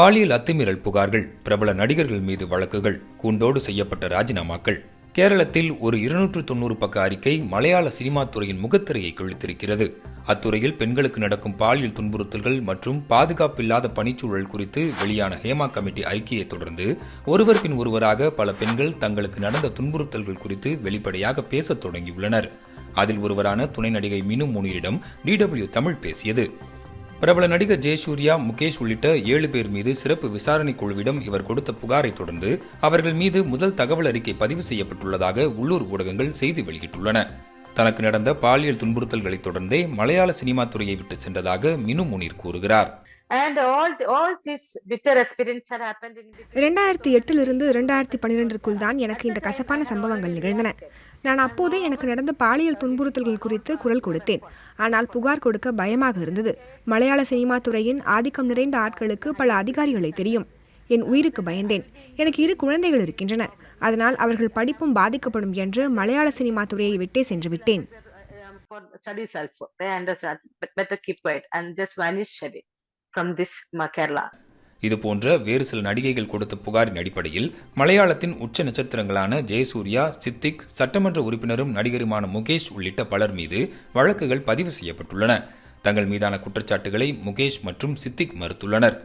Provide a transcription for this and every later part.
பாலியல் அத்துமீறல் புகார்கள் பிரபல நடிகர்கள் மீது வழக்குகள் கூண்டோடு செய்யப்பட்ட ராஜினாமாக்கள். கேரளத்தில் ஒரு இருநூற்று தொண்ணூறு பக்க அறிக்கை மலையாள சினிமா துறையின் முகத்திரையை கிழித்திருக்கிறது. அத்துறையில் பெண்களுக்கு நடக்கும் பாலியல் துன்புறுத்தல்கள் மற்றும் பாதுகாப்பில்லாத பணிச்சூழல் குறித்து வெளியான ஹேமா கமிட்டி அறிக்கையை தொடர்ந்து ஒருவர் பின் ஒருவராக பல பெண்கள் தங்களுக்கு நடந்த துன்புறுத்தல்கள் குறித்து வெளிப்படையாக பேசத் தொடங்கியுள்ளனர். அதில் ஒருவரான துணை நடிகை மினு முனீரிடம் டிடபிள்யூ தமிழ் பேசியது. பிரபல நடிகர் ஜெயசூர்யா முகேஷ் உள்ளிட்ட ஏழு பேர் மீது சிறப்பு விசாரணை குழுவிடம் இவர் கொடுத்த புகாரை தொடர்ந்து அவர்கள் மீது முதல் தகவல் அறிக்கை பதிவு செய்யப்பட்டுள்ளதாக உள்ளூர் ஊடகங்கள் செய்தி வெளியிட்டுள்ளன. தனக்கு நடந்த பாலியல் துன்புறுத்தல்களைத் தொடர்ந்தே மலையாள சினிமா துறையை விட்டு சென்றதாக மினு முனீர் கூறுகிறார். And all all these bitter experiences had happened in between. இரண்டாயிரத்தி எட்டிலிருந்து இரண்டாயிரத்தி பன்னிரெண்டிற்குள் தான் எனக்கு இந்த கசப்பான சம்பவங்கள் நிகழ்ந்தன. நான் அப்போதே எனக்கு நடந்த பாலியல் துன்புறுத்தல்கள் குறித்து குரல் கொடுத்தேன். ஆனால் புகார் கொடுக்க பயமாக இருந்தது. மலையாள சினிமா துறையின் ஆதிக்கம் நிறைந்த ஆட்களுக்கு பல அதிகாரிகளை தெரியும். என் உயிருக்கு பயந்தேன். எனக்கு இரு குழந்தைகள் இருக்கின்றன. அதனால் அவர்கள் படிப்பும் பாதிக்கப்படும் என்று மலையாள சினிமா துறையை விட்டே சென்று விட்டேன். For studies also, they understand. But better keep quiet and just vanish away from this Kerala இது போன்ற வேறு சில நடிகைகள் கொடுத்த புகாரின் அடிப்படையில் மலையாளத்தின் உச்ச நட்சத்திரங்களான ஜெயசூர்யா சித்திக் சட்டமன்ற உறுப்பினரும் நடிகருமான முகேஷ் உள்ளிட்ட பலர் மீது வழக்குகள் பதிவு செய்யப்பட்டுள்ளன. தங்கள் மீதான குற்றச்சாட்டுகளை முகேஷ் மற்றும் சித்திக் மறுத்துள்ளனர்.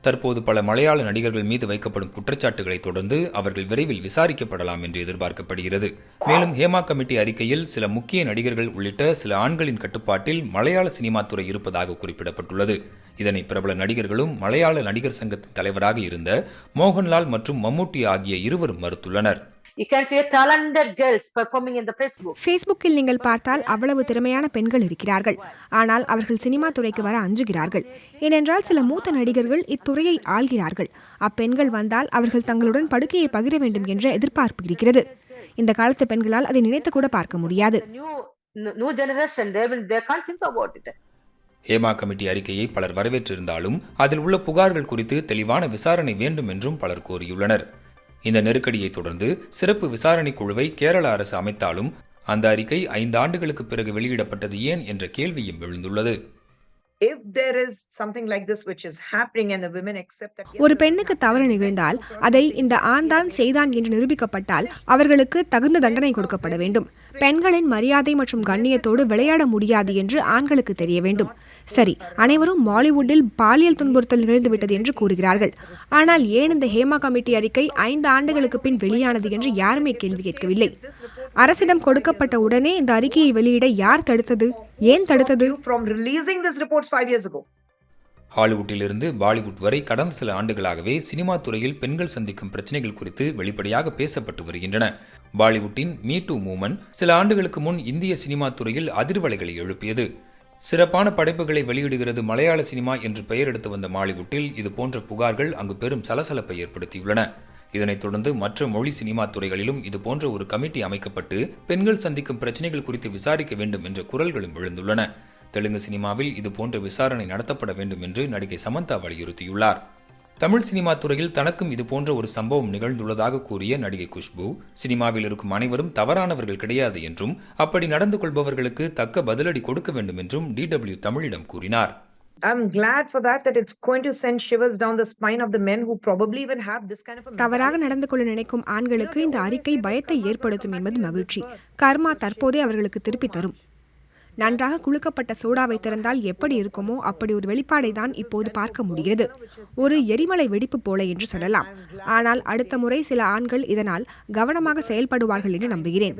தற்போது பல மலையாள நடிகர்கள் மீது வைக்கப்படும் குற்றச்சாட்டுகளை தொடர்ந்து அவர்கள் விரைவில் விசாரிக்கப்படலாம் என்று எதிர்பார்க்கப்படுகிறது. மேலும் ஹேமா கமிட்டி அறிக்கையில் சில முக்கிய நடிகர்கள் உள்ளிட்ட சில ஆண்களின் கட்டுப்பாட்டில் மலையாள சினிமா துறை இருப்பதாக குறிப்பிடப்பட்டுள்ளது. இதனை பிரபல நடிகர்களும் மலையாள நடிகர் சங்கத்தின் தலைவராக இருந்த மோகன்லால் மற்றும் மம்முட்டி ஆகிய இருவரும் மறுத்துள்ளனர். You can see a talented girls performing in the Facebook. ஃபேஸ்புக்கில் நீங்கள் பார்த்தால் அவ்வளவு திறமையான பெண்கள் இருக்கிறார்கள். ஆனால் அவர்கள் சினிமா துறைக்கு வர அஞ்சுகிறார்கள். ஏனென்றால் சில மூத்த நடிகர்கள் இத்துறையை ஆள்கிறார்கள். அப்பெண்கள் வந்தால் அவர்கள் தங்களுடன் படுக்கையை பகிர வேண்டும் என்ற எதிர்பார்ப்பு இருக்கிறது. இந்த காலத்து பெண்களால் அதை நினைத்து கூட பார்க்க முடியாது. New n- new generation, they will they can't think about it. Hema committee அறிக்கையை பலர் வரவேற்றிருந்தாலும் அதில் உள்ள புகார்கள் குறித்து தெளிவான விசாரணை வேண்டும் என்றும் பலர் கோரியுள்ளனர். இந்த நெருக்கடியை தொடர்ந்து சிறப்பு விசாரணை குழுவை கேரள அரசு அமைத்தாலும் அந்த அறிக்கை ஐந்து ஆண்டுகளுக்கு பிறகு வெளியிடப்பட்டது ஏன் என்ற கேள்வியும் எழுந்துள்ளது. ஒரு பெண்ணுக்கு தவறு நிகழ்ந்தால் அதை இந்த ஆண்தான் செய்தான் என்று நிரூபிக்கப்பட்டால் அவர்களுக்கு தகுந்த தண்டனை கொடுக்கப்பட வேண்டும். பெண்களின் மரியாதை மற்றும் கண்ணியத்தோடு விளையாட முடியாது என்று ஆண்களுக்கு தெரிய வேண்டும். சரி அனைவரும் பாலிவுட்டில் பாலியல் துன்புறுத்தல் நிகழ்ந்துவிட்டது என்று கூறுகிறார்கள். ஆனால் ஏன் இந்த ஹேமா கமிட்டி அறிக்கை ஐந்து ஆண்டுகளுக்கு பின் வெளியானது என்று யாருமே கேள்வி கேட்கவில்லை. அரசிடம் கொடுக்கப்பட்ட உடனே இந்த அறிக்கையை வெளியிட யார் தடுத்தது? ஏன் தடுத்தது? From releasing these reports five years ago. ஹாலிவுட்டிலிருந்து Bollywood வரை கடந்த சில ஆண்டுகளாகவே சினிமா துறையில் பெண்கள் சந்திக்கும் பிரச்சனைகள் குறித்து வெளிப்படையாக பேசப்பட்டு வருகின்றன. பாலிவுட்டின் மீ டூ மூமெண்ட் சில ஆண்டுகளுக்கு முன் இந்திய சினிமா துறையில் அதிர்வலைகளை எழுப்பியது. சிறப்பான படைப்புகளை வெளியிடுகிறது மலையாள சினிமா என்று பெயர் எடுத்து வந்த மாலிவுட்டில் இது போன்ற புகார்கள் அங்கு பெரும் சலசலப்பை ஏற்படுத்தியுள்ளன. இதனைத் தொடர்ந்து மற்ற மொழி சினிமா துறைகளிலும் இதுபோன்ற ஒரு கமிட்டி அமைக்கப்பட்டு பெண்கள் சந்திக்கும் பிரச்சனைகள் குறித்து விசாரிக்க வேண்டும் என்ற குரல்களும் எழுந்துள்ளன. தெலுங்கு சினிமாவில் இதுபோன்ற விசாரணை நடத்தப்பட வேண்டும் என்று நடிகை சமந்தா வலியுறுத்தியுள்ளார். தமிழ் சினிமா துறையில் தனக்கும் இதுபோன்ற ஒரு சம்பவம் நிகழ்ந்துள்ளதாக கூறிய நடிகை குஷ்பு சினிமாவில் இருக்கும் அனைவரும் தவறானவர்கள் கிடையாது என்றும் அப்படி நடந்து கொள்பவர்களுக்கு தக்க பதிலடி கொடுக்க வேண்டும் என்றும் டிடபிள்யூ தமிழிடம் கூறினார். I'm glad for that that it's going to send shivers down the spine of the men who probably even have this kind of a தவறாக நடந்து கொள்ள நினைக்கும் ஆண்களுக்கு இந்த அறிக்கை பயத்தை ஏற்படுத்தும் என்பது மகிழ்ச்சி. கர்மா தற்போதே அவர்களுக்கு திருப்பி தரும். நன்றாக குலுக்கப்பட்ட சோடாவை திறந்தால் எப்படி இருக்குமோ அப்படி ஒரு வெளிப்பாடை தான் இப்போது பார்க்க முடிகிறது. ஒரு எரிமலை வெடிப்பு போல என்று சொல்லலாம். ஆனால் அடுத்த முறை சில ஆண்கள் இதனால் கவனமாக செயல்படுவார்கள் என்று நம்புகிறேன்.